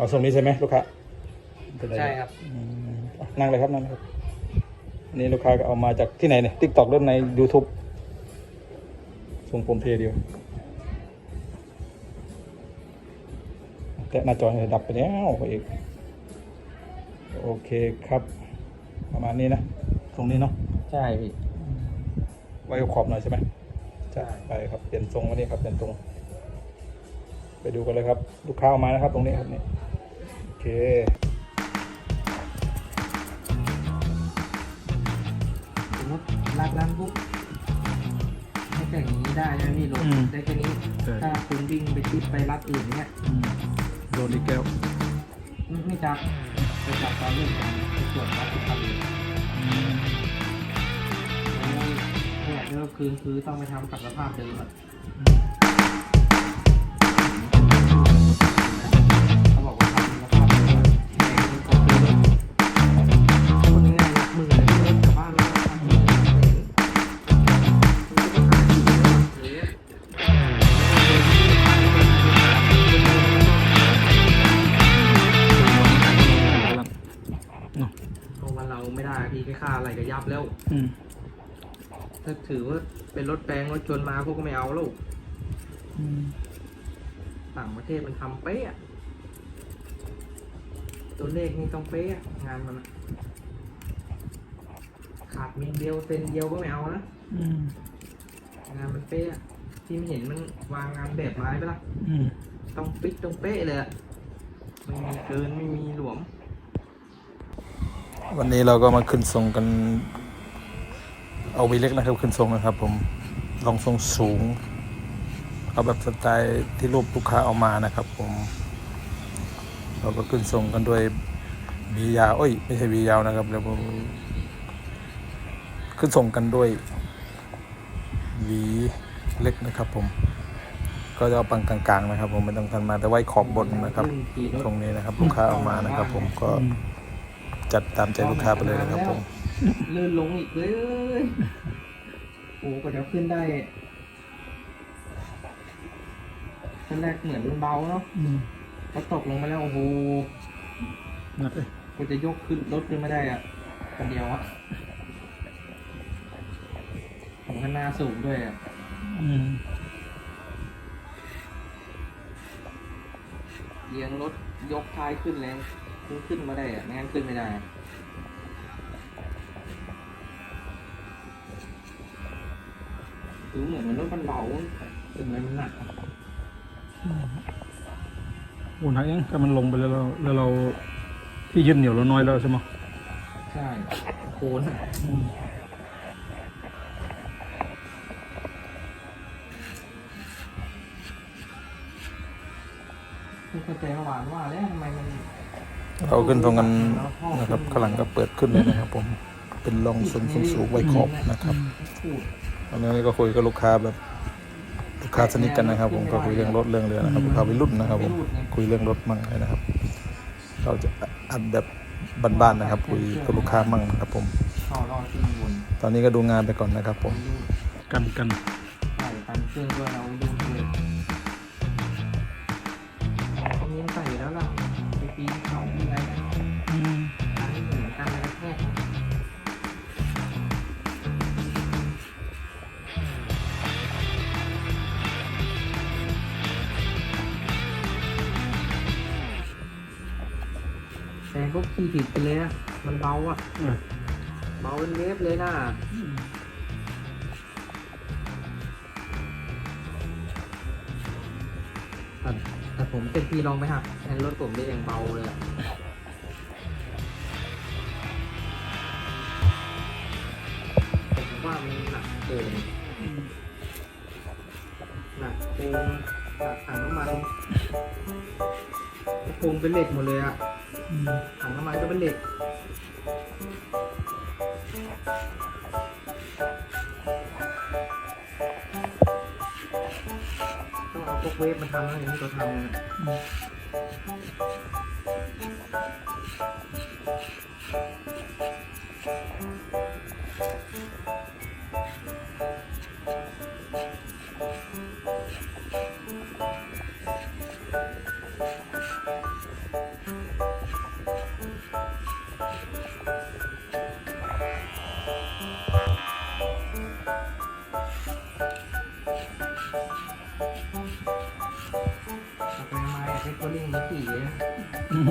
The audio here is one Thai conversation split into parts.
เอาทรงนี้ใช่ไหมลูกค้าเป็นไใช่ครับอืมอะนั่งเลยครับนั่งเลยครับอันนี่ลูกค้าก็เอามาจากที่ไหนเนี่ยติ๊กต็อกหรือใน YouTube ทรงผมเทเดียวแต่หน้าจอเนี่ยดับไปแล้วอีกโอเคครับ ประมาณนี้นะ ตรงนี้เนาะใช่พี่ไว้ขอบหน่อยใช่ไหมใช่ไปครับเปลี่ยนทรงวันนี้ครับเปลี่ยนทรงไปดูกันเลยครับ ลูกค้าเอามานะครับ ตรงนี้ครับนี่โอ เค สมมติรัดร้านปุ๊บให้แต่งอย่างนี้ได้ใช่ไหมพี่ลงอืม ได้แค่นี้ใช่ถ้าคุณวิ่งไปชิดไปรัดอื่นเนี้ยโดนอีกแก้วไม่ไม่จับไปจับตอนเรื่องการส่วนรัดทุกคันเลยโอ้ยเนี่ยเดี๋ยวคืนคือต้องไปทำกับสภาพเดิมอะเข ถ้าถือว่าเป็นรถแปลงรถจนมาพวกก็ไม่เอาแล้วอืมต่างประเทศมันทำเป๊ะอะตัวเลขนี่ต้องเป๊ะอะงานมันอะขาดมิลเดียวเซนเดียวก็ไม่เอานะอืมงานมันเป๊ะอะที่ไม่เห็นมันวางงานแบบไม้ไปละอืมต้องปิ๊กต้องเป๊ะเลยอะไม่มีเกินไม่มีหลวม วันนี้เราก็มาขึ้นทรงกัน เอาวีเล็กนะครับ ขึ้นทรงนะครับ ผมลองทรงสูงเอาแบบสไตล์ที่รูปลูกค้าเอามานะครับ ผม เราก็ขึ้นทรงกันด้วยวียาวเอ้ยไม่ใช่วียาวนะครับแล้วผมขึ้นทรงกันด้วยหวีเล็กนะครับ ผม ก็จะเอาปังกลางๆนะครับ ผมไม่ต้องทันมาแต่ไว้ขอบบนนะครับ ตรงนี้นะครับ ลูกค้าเอามานะครับ ผมก็ จัดตามใจลูกค้าไปเลยนะครับผมลื่นลงอีกเลยโอ้ก็จะขึ้นได้ตอนแรกเหมือนมันเบาเนาะพอตกลงมาแล้วโอ้โหนัดเลยกูจะยกขึ้นรถขึ้นไม่ได้อะคนเดียวอะผมข้างหน้าสูงด้วยอะอืมเอียงรถยกท้ายขึ้นแล้ว ขึ้นขึ้นมาได้อะไม่งั้นขึ้นไม่ได้อะดูเหมือนมันรถมันเบาถึงอะไรมันหนักอะโอ้หนักยังแต่มันลงไปแล้วเราแล้วเราที่ยึดเหนี่ยวเราน้อยแล้วใช่ไหมใช่โคนอะ คือเข้าใจเมื่อวานว่าแล้วทำไมมันเราขึ้นตรงกันนะครับข้างหลังก็เปิดขึ้นเลยนะครับ ผมเป็นลองทรงสูงๆไว้ขอบนะครับพูดตอนนี้ก็คุยกับลูกค้าแบบลูกค้าสนิทกันนะครับ ผมก็คุยเรื่องรถเรื่องเรือนะครับลูกค้าวัยรุ่นนะครับ ผมคุยเรื่องรถมั่งเลยนะครับ เราจะอัดแบบบ้านๆนะครับ คุยกับลูกค้ามั่งนะครับ ผมช่อรอดที่วนตอนนี้ก็ดูงานไปก่อนนะครับ ผมกันกันใส่กันเครื่องด้วยเรา แต่พวกขี่ผิดไปเลยอะมันเบาอะเบาเป็นเวฟเลยนะแต่แต่ผมเป็นพี่ลองไปหักแทนรถผมได้ยังเบาเลยอะผมว่ามันหนักเกินหนักโครงหนักถังน้ำมันโครงเป็นเหล็กหมดเลยอะ ถังน้ำมันก็เป็นเหล็ก ต้องเอาพวกเวฟมาทำนะอย่างที่เขาทำนะก็ เ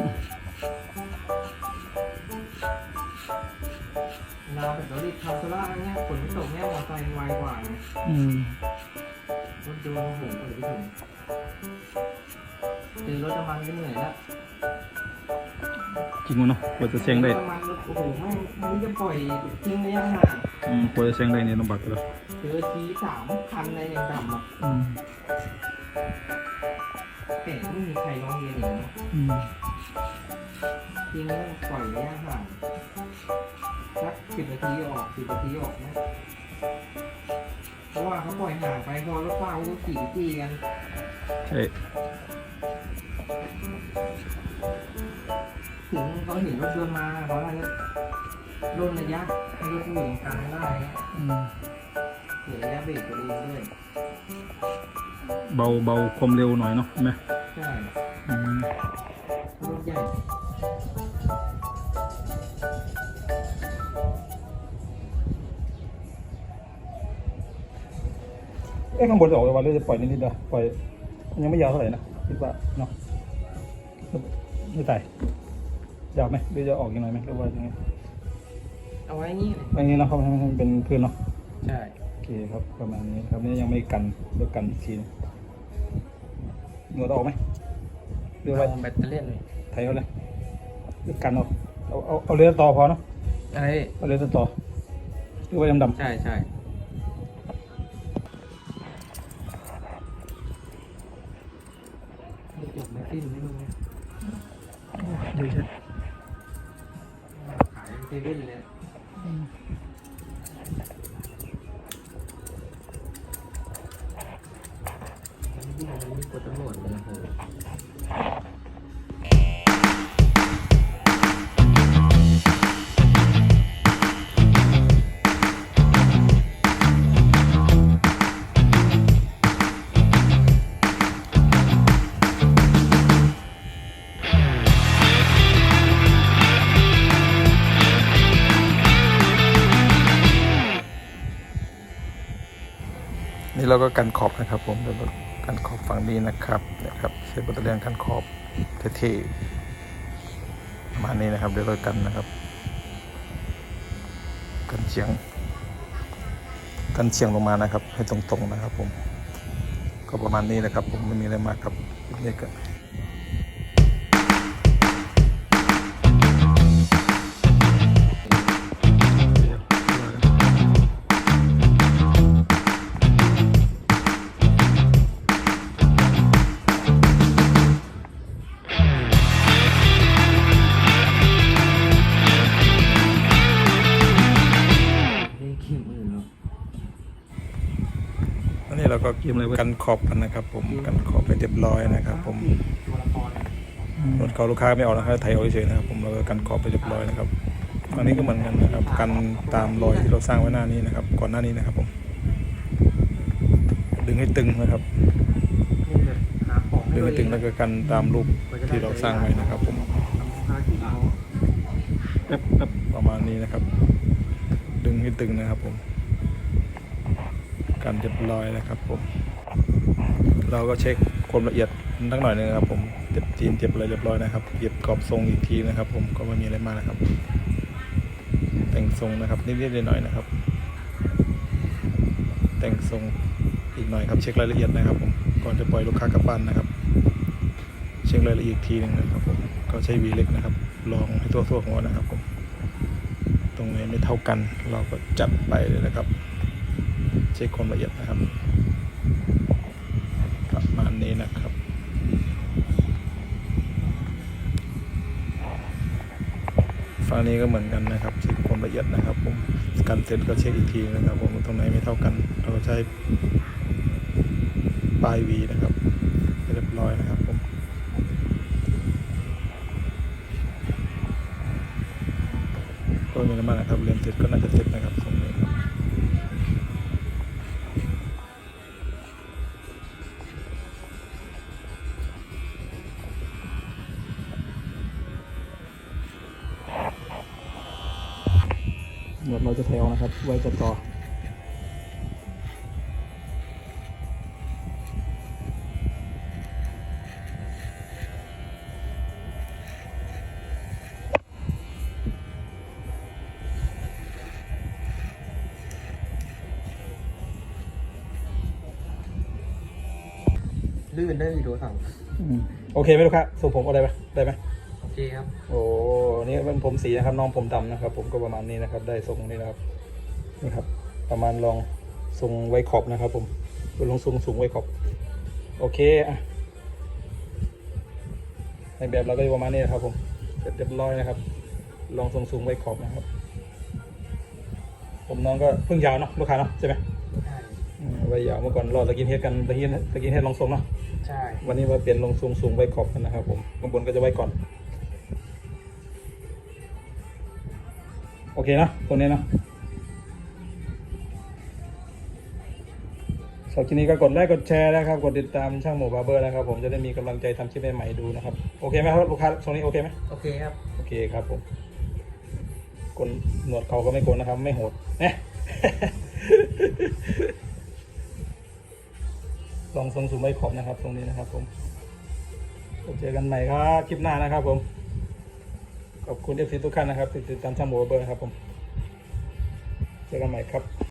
ราแบบเราดิบทำโซล่าเนี่ยฝนไม่ตกเนี่ยมอเตอร์ไซค์ไวกว่าไงอืมรถยนต์ผมเปิดไม่ถึงคือรถน้ำมันก็เหนื่อยแล้วจริงวะเนาะกว่าจะเสียงได้รถน้ำมันรถโอ้โหไม่ไม่จะปล่อยทิ้งระยะห่างอืมกว่าจะเสียงได้เนี่ยลำบากเลยเจอทีสามคันในยังดำอะอืมแต่ไม่มีใครร้องเรียนอย่างนี้ อืม ทิ้งแล้วปล่อยระยะห่างสักสิบนาทีออกสิบนาทีออกนะเพราะว่าเขาปล่อยห่างไปพอรถเฝ้าก็ขี่จี้กันใช่ถึงเขาเห็นรถยนต์มาเขาอาจจะลดระยะให้รถอยู่ตรงกลางได้นะอืมเสียระยะเบรกตัวเองด้วยเบาเบาความเร็วหน่อยเนาะใช่ไหมใช่ อ๊ะข้างบนจะออกวันหรือจะปล่อยนิดๆเดียวปล่อยมันยังไม่ยาวเท่าไหร่นะคิดว่าเนาะไม่ตายยาวไหมหรือจะออกยังไงไหมหรือว่ายังไงเอาไว้นี่เลยอันนี้เนาะเขาให้มันเป็นพื้นเนาะใช่โอเคครับประมาณนี้ครับนี่ยังไม่กันเดี๋ยวกันอีกทีหนึงหนวดออกไหมหรือว่าเอาแบตเตอรี่เลยไทยเอาเลยหรือกันเอาเอาเอาเอาเรือต่อพอเนาะอะไรเอาเรือต่อหรือว่าดำใช่ใช่ ขายเซเว่นเลย นี่เราก็กันขอบนะครับผมเดี๋ยวเรากันขอบฝั่งนี้นะครับนะครับใช้บัตเตอรี่กันขอบเท่ๆประมาณนี้นะครับเดี๋ยวเรากันนะครับ กันเฉียง กันเฉียงลงมานะครับ ให้ตรงๆนะครับผมก็ประมาณนี้นะครับผมไม่มีอะไรมากครับนี่ก็ นนี้เราก็กันขอบกันนะครับ ผมกันขอบไปเรียบร้อยนะครับ ผมตัวละครอะรถเขาลูกค้าไม่ออกนะครับไทยเอาเฉยๆนะครับ ผมเราก็กันขอบไปเรียบร้อยนะครับอันนี้ก็เหมือนกันนะครับ กันตามรอยที่เราสร้างไว้หน้านี้นะครับ ก่อนหน้านี้นะครับ ผม ดึงให้ตึงนะครับนี่แบบหาของดึงให้ตึงแล้วก็ก็กันตามรูปที่เราสร้างไว้นะครับ ผมภารกิจเขาแป๊บแป๊บประมาณนี้นะครับ ดึงให้ตึงนะครับ ผม กันเรียบร้อยนะครับผม เราก็เช็คความละเอียดสักหน่อยนึงครับผมเจ็บจีนเจ็บอะไรเรียบร้อยนะครับเย็บกรอบทรงอีกทีนะครับ ผมก็ไม่มีอะไรมากนะครับ แต่งทรงนะครับนิดๆหน่อยๆนะครับ แต่งทรงอีกหน่อยครับ เช็ครายละเอียดนะครับ ผมก่อนจะปล่อยลูกค้ากลับบ้านนะครับ เช็ครายละเอียดอีกทีหนึงนะครับ ผมก็ใช้วีเล็กนะครับ ลองให้ทั่วๆหัวนะครับผม ตรงไหนไม่เท่ากันเราก็จัดไปเลยนะครับ เช็คความละเอียดนะครับ ประมาณนี้นะครับฝั่งนี้ก็เหมือนกันนะครับเช็คความละเอียดนะครับผมกันเสร็จก็เช็คอีกทีนะครับ ผมตรงไหนไม่เท่ากัน เราใช้ปลายวีนะครับเรียบร้อยนะครับผมก็มมีอะไรมากนะครับเรียนเสร็จก็น่าจะเสร็จนะครับ ครับ ไว้กับต่อลื่นได้วีดีโอสั่งโอเคไหมลูกค้าสูบผมเอาได้ไหมได้ไหมโอเคครับ โอ้ นี่เป็นผมสีนะครับ น้องผมดำนะครับ ผมก็ประมาณนี้นะครับ ได้ทรงนี้นะครับ นี่ครับ ประมาณลองทรงไว้ขอบนะครับผมเป็นลงทรงสูงไว้ขอบ โอเคอะในแบบเราก็จะประมาณนี้นะครับผมเสร็จเรียบร้อยนะครับ ลองทรงสูงไว้ขอบนะครับ ผมน้องก็เพิ่งยาวเนาะลูกค้าเนาะใช่ไหมใช่อืมไว้ยาวเมื่อก่อนรอสกินเฮดกันสกินสกินเฮดลองทรงเนาะใช่วันนี้มาเปลี่ยนลงสูงสูงไว้ขอบกันนะครับ ผมข้างบนก็จะไว้ก่อน โอเคนะตรงนี้นะ สำหรับคลิปนี้ก็กดไลค์กดแชร์นะครับ กดติดตามช่างหมูบาร์เบอร์นะครับ ผมจะได้มีกำลังใจทำคลิปใหม่ๆดูนะครับ โอเคไหมครับลูกค้าตรงนี้โอเคไหมโอเคครับ โอเคครับผมกนหนวดเขาก็ไม่โกนนะครับ ไม่โหดนี่ยลองทรงสูงไว้ขอบนะครับ ตรงนี้นะครับ ผมเจอกันใหม่ครับคลิปหน้านะครับ ผม ขอบคุณเอฟซีทุกท่านนะครับที่ติดตามช่างหมูบาร์เบอร์ครับผม เจอกันใหม่ครับ